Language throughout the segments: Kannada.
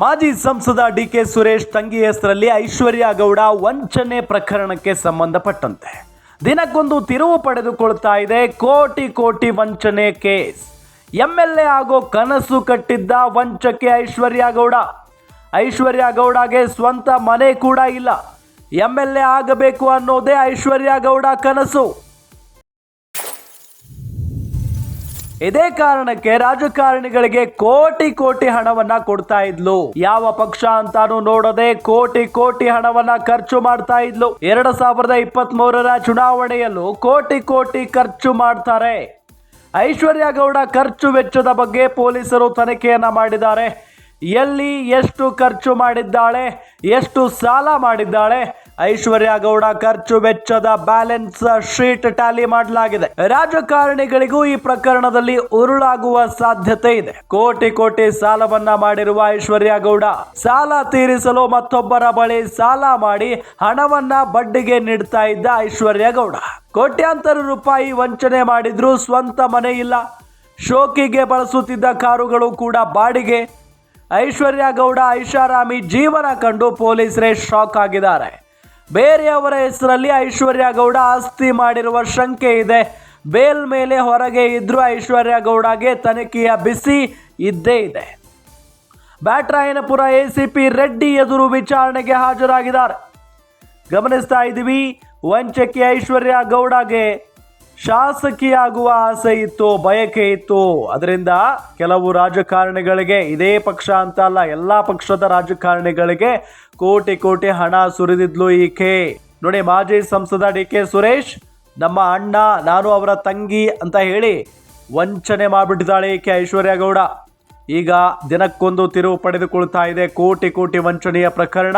ಮಾಜಿ ಸಂಸದ ಡಿ ಕೆ ಸುರೇಶ್ ತಂಗಿ ಹೆಸರಲ್ಲಿ ಐಶ್ವರ್ಯ ಗೌಡ ವಂಚನೆ ಪ್ರಕರಣಕ್ಕೆ ಸಂಬಂಧಪಟ್ಟಂತೆ. ದಿನಕ್ಕೊಂದು ತಿರುವು ಪಡೆದುಕೊಳ್ತಾ ಇದೆ ಕೋಟಿ ಕೋಟಿ ವಂಚನೆ ಕೇಸ್. ಎಂ ಎಲ್ ಎ ಆಗೋ ಕನಸು ಕಟ್ಟಿದ್ದ ವಂಚಕೆ ಐಶ್ವರ್ಯ ಗೌಡ. ಐಶ್ವರ್ಯ ಗೌಡಗೆ ಸ್ವಂತ ಮನೆ ಕೂಡ ಇಲ್ಲ. ಎಂ ಎಲ್ ಎ ಆಗಬೇಕು ಅನ್ನೋದೇ ಐಶ್ವರ್ಯ ಗೌಡ ಕನಸು. ಇದೇ ಕಾರಣಕ್ಕೆ ರಾಜಕಾರಣಿಗಳಿಗೆ ಕೋಟಿ ಕೋಟಿ ಹಣವನ್ನ ಕೊಡ್ತಾ ಇದ್ಲು. ಯಾವ ಪಕ್ಷ ಅಂತಾನು ನೋಡದೆ ಕೋಟಿ ಕೋಟಿ ಹಣವನ್ನ ಖರ್ಚು ಮಾಡ್ತಾ ಇದ್ಲು. ಎರಡ್ ಸಾವಿರದ ಇಪ್ಪತ್ತ್ ಮೂರರ ಚುನಾವಣೆಯಲ್ಲೂ ಕೋಟಿ ಕೋಟಿ ಖರ್ಚು ಮಾಡ್ತಾರೆ. ಐಶ್ವರ್ಯ ಗೌಡ ಖರ್ಚು ವೆಚ್ಚದ ಬಗ್ಗೆ ಪೊಲೀಸರು ತನಿಖೆಯನ್ನ ಮಾಡಿದ್ದಾರೆ. ಎಲ್ಲಿ ಎಷ್ಟು ಖರ್ಚು ಮಾಡಿದ್ದಾಳೆ, ಎಷ್ಟು ಸಾಲ ಮಾಡಿದ್ದಾಳೆ ಐಶ್ವರ್ಯ ಗೌಡ ಖರ್ಚು ವೆಚ್ಚದ ಬ್ಯಾಲೆನ್ಸ್ ಶೀಟ್ ಟ್ಯಾಲಿ ಮಾಡಲಾಗಿದೆ. ರಾಜಕಾರಣಿಗಳಿಗೂ ಈ ಪ್ರಕರಣದಲ್ಲಿ ಉರುಳಾಗುವ ಸಾಧ್ಯತೆ ಇದೆ. ಕೋಟಿ ಕೋಟಿ ಸಾಲವನ್ನ ಮಾಡಿರುವ ಐಶ್ವರ್ಯ ಗೌಡ, ಸಾಲ ತೀರಿಸಲು ಮತ್ತೊಬ್ಬರ ಬಳಿ ಸಾಲ ಮಾಡಿ ಹಣವನ್ನ ಬಡ್ಡಿಗೆ ನೀಡ್ತಾ ಇದ್ದ ಐಶ್ವರ್ಯ ಗೌಡ. ಕೋಟ್ಯಾಂತರ ರೂಪಾಯಿ ವಂಚನೆ ಮಾಡಿದ್ರು ಸ್ವಂತ ಮನೆ ಇಲ್ಲ. ಶೋಕಿಗೆ ಬಳಸುತ್ತಿದ್ದ ಕಾರುಗಳು ಕೂಡ ಬಾಡಿಗೆ. ಐಶ್ವರ್ಯ ಗೌಡ, ಐಷಾರಾಮಿ ಜೀವನ ಕಂಡು ಪೊಲೀಸರೇ ಶಾಕ್ ಆಗಿದ್ದಾರೆ. ಬೇರೆಯವರ ಹೆಸರಲ್ಲಿ ಐಶ್ವರ್ಯ ಗೌಡ ಆಸ್ತಿ ಮಾಡಿರುವ ಶಂಕೆ ಇದೆ. ಬೇಲ್ ಮೇಲೆ ಹೊರಗೆ ಇದ್ರೂ ಐಶ್ವರ್ಯ ಗೌಡಗೆ ತನಿಖೆಯ ಬಿಸಿ ಇದ್ದೇ ಇದೆ. ಬ್ಯಾಟ್ರಾಯನಪುರ ಎಸಿಪಿ ರೆಡ್ಡಿ ಎದುರು ವಿಚಾರಣೆಗೆ ಹಾಜರಾಗಿದ್ದಾರೆ. ಗಮನಿಸ್ತಾ ಇದ್ದೀವಿ, ವಂಚಕಿ ಐಶ್ವರ್ಯ ಗೌಡಗೆ ಶಾಸಕಿಯಾಗುವ ಆಸೆ ಇತ್ತು, ಬಯಕೆ ಇತ್ತು. ಅದರಿಂದ ಕೆಲವು ರಾಜಕಾರಣಿಗಳಿಗೆ, ಇದೇ ಪಕ್ಷ ಅಂತ ಅಲ್ಲ, ಎಲ್ಲ ಪಕ್ಷದ ರಾಜಕಾರಣಿಗಳಿಗೆ ಕೋಟಿ ಕೋಟಿ ಹಣ ಸುರಿದಿದ್ಲು ಈಕೆ. ನೋಡಿ, ಮಾಜಿ ಸಂಸದ ಡಿ ಕೆ ಸುರೇಶ್, ನಮ್ಮ ಅಣ್ಣ, ನಾನು ಅವರ ತಂಗಿ ಅಂತ ಹೇಳಿ ವಂಚನೆ ಮಾಡಿಬಿಟ್ಟಿದ್ದಾಳೆ ಈಕೆ ಐಶ್ವರ್ಯ ಗೌಡ ಈಗ ದಿನಕ್ಕೊಂದು ತಿರುವು ಪಡೆದುಕೊಳ್ತಾ ಇದೆ, ಕೋಟಿ ಕೋಟಿ ವಂಚನೆಯ ಪ್ರಕರಣ.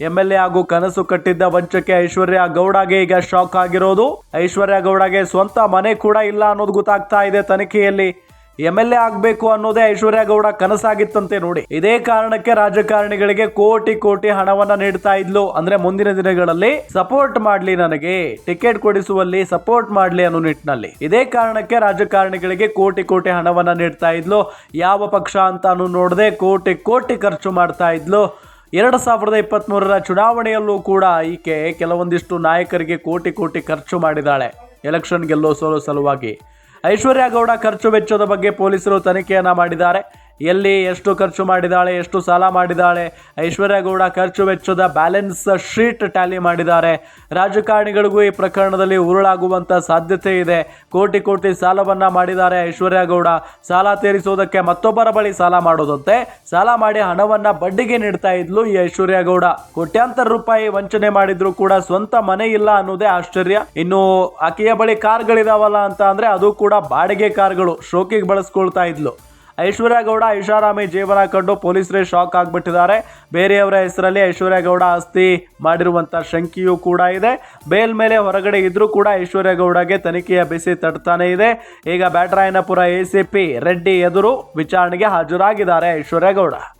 ಎಂ ಎಲ್ ಎ ಹಾಗೂ ಕನಸು ಕಟ್ಟಿದ್ದ ವಂಚಕೆ ಐಶ್ವರ್ಯ ಗೌಡಗೆ ಈಗ ಶಾಕ್ ಆಗಿರೋದು. ಐಶ್ವರ್ಯ ಗೌಡಗೆ ಸ್ವಂತ ಮನೆ ಕೂಡ ಇಲ್ಲ ಅನ್ನೋದು ಗೊತ್ತಾಗ್ತಾ ಇದೆ ತನಿಖೆಯಲ್ಲಿ. ಎಂ ಎಲ್ ಎ ಆಗಬೇಕು ಅನ್ನೋದೇ ಐಶ್ವರ್ಯ ಗೌಡ ಕನಸಾಗಿತ್ತಂತೆ ನೋಡಿ. ಇದೇ ಕಾರಣಕ್ಕೆ ರಾಜಕಾರಣಿಗಳಿಗೆ ಕೋಟಿ ಕೋಟಿ ಹಣವನ್ನ ನೀಡ್ತಾ ಇದ್ಲು. ಅಂದ್ರೆ ಮುಂದಿನ ದಿನಗಳಲ್ಲಿ ಸಪೋರ್ಟ್ ಮಾಡ್ಲಿ ನನಗೆ, ಟಿಕೆಟ್ ಕೊಡಿಸುವಲ್ಲಿ ಸಪೋರ್ಟ್ ಮಾಡ್ಲಿ ಅನ್ನೋ ನಿಟ್ಟಿನಲ್ಲಿ. ಇದೇ ಕಾರಣಕ್ಕೆ ರಾಜಕಾರಣಿಗಳಿಗೆ ಕೋಟಿ ಕೋಟಿ ಹಣವನ್ನ ನೀಡ್ತಾ ಇದ್ಲು. ಯಾವ ಪಕ್ಷ ಅಂತಾನು ನೋಡದೆ ಕೋಟಿ ಕೋಟಿ ಖರ್ಚು ಮಾಡ್ತಾ ಇದ್ಲು. ಎರಡು ಸಾವಿರದ ಇಪ್ಪತ್ತ್ಮೂರರ ಚುನಾವಣೆಯಲ್ಲೂ ಕೂಡ ಈಕೆ ಕೆಲವೊಂದಿಷ್ಟು ನಾಯಕರಿಗೆ ಕೋಟಿ ಕೋಟಿ ಖರ್ಚು ಮಾಡಿದ್ದಾಳೆ ಎಲೆಕ್ಷನ್ ಗೆಲ್ಲೋ ಸೋಲೋ ಸಲುವಾಗಿ ಐಶ್ವರ್ಯ ಗೌಡ ಖರ್ಚು ವೆಚ್ಚದ ಬಗ್ಗೆ ಪೊಲೀಸರು ತನಿಖೆಯನ್ನು ಮಾಡಿದ್ದಾರೆ. ಎಲ್ಲಿ ಎಷ್ಟು ಖರ್ಚು ಮಾಡಿದ್ದಾಳೆ ಎಷ್ಟು ಸಾಲ ಮಾಡಿದ್ದಾಳೆ ಐಶ್ವರ್ಯ ಗೌಡ ಖರ್ಚು ವೆಚ್ಚದ ಬ್ಯಾಲೆನ್ಸ್ ಶೀಟ್ ಟ್ಯಾಲಿ ಮಾಡಿದ್ದಾರೆ. ರಾಜಕಾರಣಿಗಳಿಗೂ ಈ ಪ್ರಕರಣದಲ್ಲಿ ಉರುಳಾಗುವಂಥ ಸಾಧ್ಯತೆ ಇದೆ. ಕೋಟಿ ಕೋಟಿ ಸಾಲವನ್ನು ಮಾಡಿದ್ದಾರೆ ಐಶ್ವರ್ಯ ಗೌಡ. ಸಾಲ ತೀರಿಸುವುದಕ್ಕೆ ಮತ್ತೊಬ್ಬರ ಬಳಿ ಸಾಲ ಮಾಡೋದಂತೆ ಸಾಲ ಮಾಡಿ ಹಣವನ್ನು ಬಡ್ಡಿಗೆ ನೀಡ್ತಾ ಇದ್ಲು ಈ ಐಶ್ವರ್ಯ ಗೌಡ. ಕೋಟ್ಯಾಂತರ ರೂಪಾಯಿ ವಂಚನೆ ಮಾಡಿದ್ರು ಕೂಡ ಸ್ವಂತ ಮನೆ ಇಲ್ಲ ಅನ್ನೋದೇ ಆಶ್ಚರ್ಯ. ಇನ್ನು ಆಕೆಯ ಬಳಿ ಕಾರ್ಗಳಿದಾವಲ್ಲ ಅಂತ ಅಂದ್ರೆ ಅದು ಕೂಡ ಬಾಡಿಗೆ ಕಾರ್ಗಳು, ಶೋಕಿಗೆ ಬಳಸ್ಕೊಳ್ತಾ ಇದ್ಲು. ಐಶ್ವರ್ಯ ಗೌಡ, ಐಷಾರಾಮಿ ಜೀವನ ಕಂಡು ಪೊಲೀಸರೇ ಶಾಕ್ ಆಗಿಬಿಟ್ಟಿದ್ದಾರೆ. ಬೇರೆಯವರ ಹೆಸರಲ್ಲಿ ಐಶ್ವರ್ಯ ಗೌಡ ಆಸ್ತಿ ಮಾಡಿರುವಂಥ ಶಂಕೆಯೂ ಕೂಡ ಇದೆ. ಬೇಲ್ ಮೇಲೆ ಹೊರಗಡೆ ಇದ್ದರೂ ಕೂಡ ಐಶ್ವರ್ಯ ಗೌಡಗೆ ತನಿಖೆಯ ಬಿಸಿ ತಟ್ತಾನೆ ಇದೆ. ಈಗ ಬ್ಯಾಟರಾಯನಪುರ ಎಸಿಪಿ ರೆಡ್ಡಿ ಎದುರು ವಿಚಾರಣೆಗೆ ಹಾಜರಾಗಿದ್ದಾರೆ ಐಶ್ವರ್ಯ ಗೌಡ.